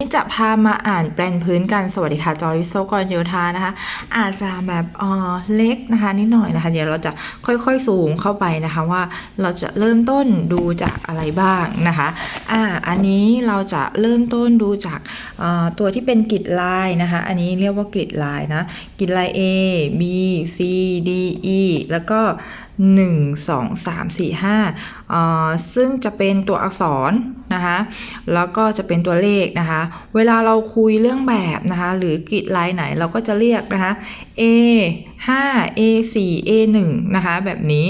จะพามาอ่านแปลนพื้นกันสวัสดีค่ะ จอยวิศวกรโยธานะคะ อาจจะแบบเออเล็กนะคะ นิดหน่อยนะคะ เดี๋ยวเราจะค่อยๆ สูงเข้าไปนะคะว่าเราจะเริ่มต้นดูจากอะไรบ้างนะคะอ่าอันนี้เราจะเริ่มต้นดูจากตัวที่เป็นกริดลายนะคะ อันนี้เรียกว่ากริดลายนะกริดลาย A B C D E แล้วก็ 1 2 3 4 5อ่อซึ่งจะเป็นตัวอักษรนะคะ แล้วก็จะเป็นตัวเลขนะคะ เวลาเราคุยเรื่องแบบนะคะ หรือกริดลายไหนเราก็จะเรียกนะคะ A 5 A 4 A 1นะคะ แบบนี้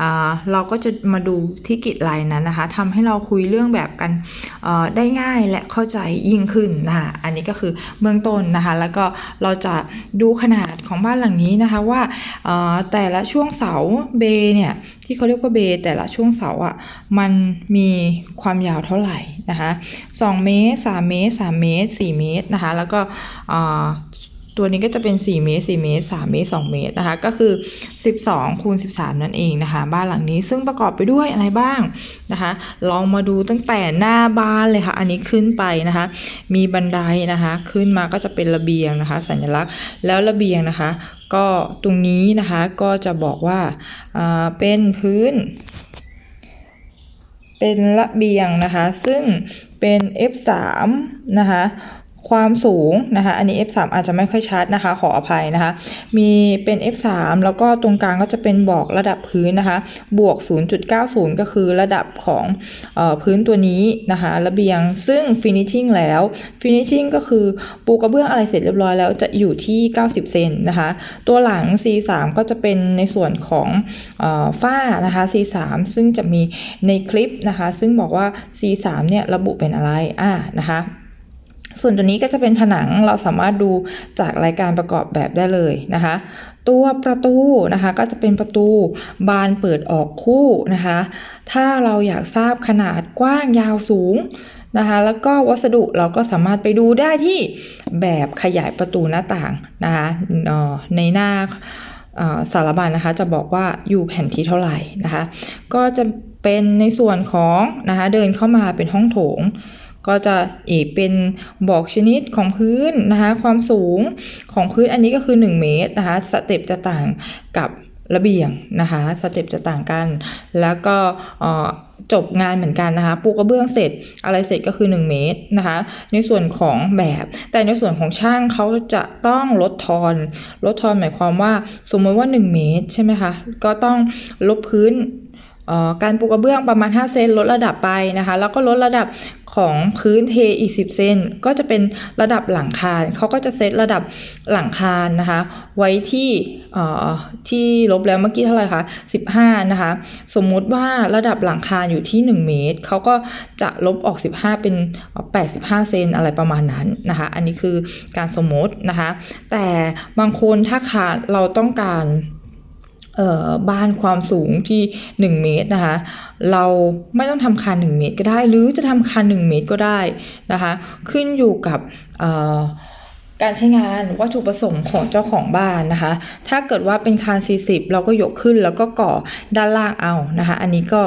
อ่าเราก็จะมาดูที่กริดลายนั้นนะคะทำให้เราคุยเรื่องแบบกันอ่ได้ง่ายและเข้าใจยิ่งขึ้นนะคะ อันนี้ก็คือเบื้องต้นนะคะ แล้วก็เราจะดูขนาด ของบ้านหลังนี้นะคะว่าแต่ละช่วงเสาเบเนี่ยที่เขาเรียกว่าเบแต่ละช่วงเสาอะมันมีความยาวเท่าไหร่นะคะ2เมตร3เมตร3เมตร4เมตรนะคะแล้วก็ ตัวนี้ก็จะเป็น 4 เมตร 4 เมตร 3 เมตร 2 เมตรนะคะ ก็คือ 12 คูณ 13 นั่นเองนะคะ บ้านหลังนี้ซึ่งประกอบไปด้วยอะไรบ้างนะคะ ลองมาดูตั้งแต่หน้าบ้านเลยค่ะ อันนี้ขึ้นไปนะคะ มีบันไดนะคะ ขึ้นมาก็จะเป็นระเบียงนะคะ สัญลักษณ์ แล้วระเบียงนะคะ ก็ตรงนี้นะคะก็จะบอกว่าเป็นพื้น เป็นระเบียงนะคะ ซึ่งเป็น F3 นะคะ ความสูงนะคะ อันนี้ F3 อาจจะไม่ค่อยชัดนะคะ ขออภัยนะคะ มีเป็น F3 แล้วก็ตรงกลางก็จะเป็นบอกระดับพื้นนะคะ บวก 0.90 ก็คือระดับของออพื้นตัวนี้นะคะ ระเบียง ซึ่ง finishing แล้ว finishing ก็คือปูกระเบื้องอะไรเสร็จเรียบร้อยแล้วจะอยู่ที่ 90 เซนนะคะ ตัวหลัง C3 ก็จะเป็นในส่วนของออฝ้านะคะ C3 ซึ่งจะมีในคลิปนะคะ ซึ่งบอกว่า C3 เนี่ยระบุเป็นอะไร อ่า นะคะ ส่วนตัวนี้ก็จะเป็นผนังเราสามารถดูจากรายการประกอบแบบได้เลยนะคะ ตัวประตูนะคะก็จะเป็นประตูบานเปิดออกคู่นะคะ ถ้าเราอยากทราบขนาดกว้างยาวสูงนะคะแล้วก็วัสดุเราก็สามารถไปดูได้ที่แบบขยายประตูหน้าต่างนะคะในหน้าอ่าสารบัญนะคะจะบอกว่าอยู่แผ่นที่เท่าไหร่นะคะ ก็จะเป็นในส่วนของนะคะเดินเข้ามาเป็นห้องโถง ก็จะอีกเป็นบอกชนิดของพื้นนะคะ ความสูงของพื้นอันนี้ก็คือ 1 เมตรนะคะ สเต็ปจะต่างกับระเบียงนะคะสเต็ปจะต่างกัน แล้วก็จบงานเหมือนกันนะคะ ปูกระเบื้องเสร็จอะไรเสร็จก็คือ 1 เมตรนะคะ ในส่วนของแบบ แต่ในส่วนของช่างเขาจะต้องลดทอนลดทอนหมายความว่า สมมติว่า 1 เมตรใช่ไหมคะ ก็ต้องลบพื้น การปูกระเบื้องประมาณ 5 เซนลดระดับไปนะคะ แล้วก็ลดระดับของพื้นเทอีก 10 เซนก็จะเป็นระดับหลังคาเขาก็จะเซตระดับหลังคานะคะ ไว้ที่ที่ลบแล้วเมื่อกี้เท่าไหร่คะ15 นะคะ สมมุติว่าระดับหลังคาอยู่ที่ 1 เมตรเขาก็จะลบออก 15 เป็น 85 เซนอะไรประมาณนั้นนะคะ อันนี้คือการสมมตินะคะ แต่บางคนถ้าขาเราต้องการ บ้านความสูงที่ 1 เมตรนะคะ เราไม่ต้องทำคาน1เมตรก็ได้ หรือจะทำคาน1เมตรก็ได้นะคะ ขึ้นอยู่กับ การใช้งานวัตถุประสงค์ของเจ้าของบ้านนะคะ ถ้าเกิดว่าเป็นคาน 40 เราก็ยกขึ้นแล้วก็ก่อด้านล่างเอานะคะ อันนี้ก็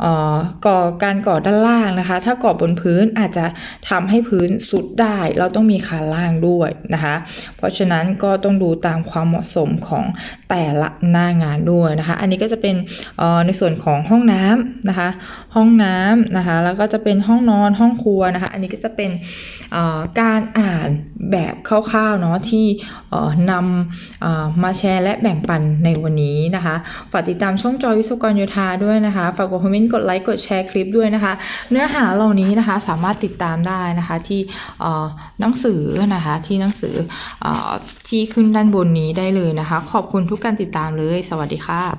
เอ่อก่อการก่อด้านล่างนะคะ ถ้าก่อบนพื้นอาจจะทำให้พื้นสุดได้ เราต้องมีคานล่างด้วยนะคะ เพราะฉะนั้นก็ต้องดูตามความเหมาะสมของแต่ละหน้างานด้วยนะคะ อันนี้ก็จะเป็นเอ่อในส่วนของห้องน้ำนะคะ ห้องน้ำนะคะ แล้วก็จะเป็นห้องนอนห้องครัวนะคะ อันนี้ก็จะเป็นเอ่อการอ่านแบบคร่าวๆเนาะที่นำมาแชร์และแบ่งปันในวันนี้นะคะฝากติดตามช่องจอยวิศวกรโยธาด้วยนะคะฝากกดคอมเมนต์กดไลค์กดแชร์คลิปด้วยนะคะ เนื้อหาเหล่านี้นะคะสามารถติดตามได้นะคะที่หนังสือนะคะที่หนังสืออที่ขึ้นด้านบนนี้ได้เลยนะคะ ขอบคุณทุกการติดตามเลย สวัสดีค่ะ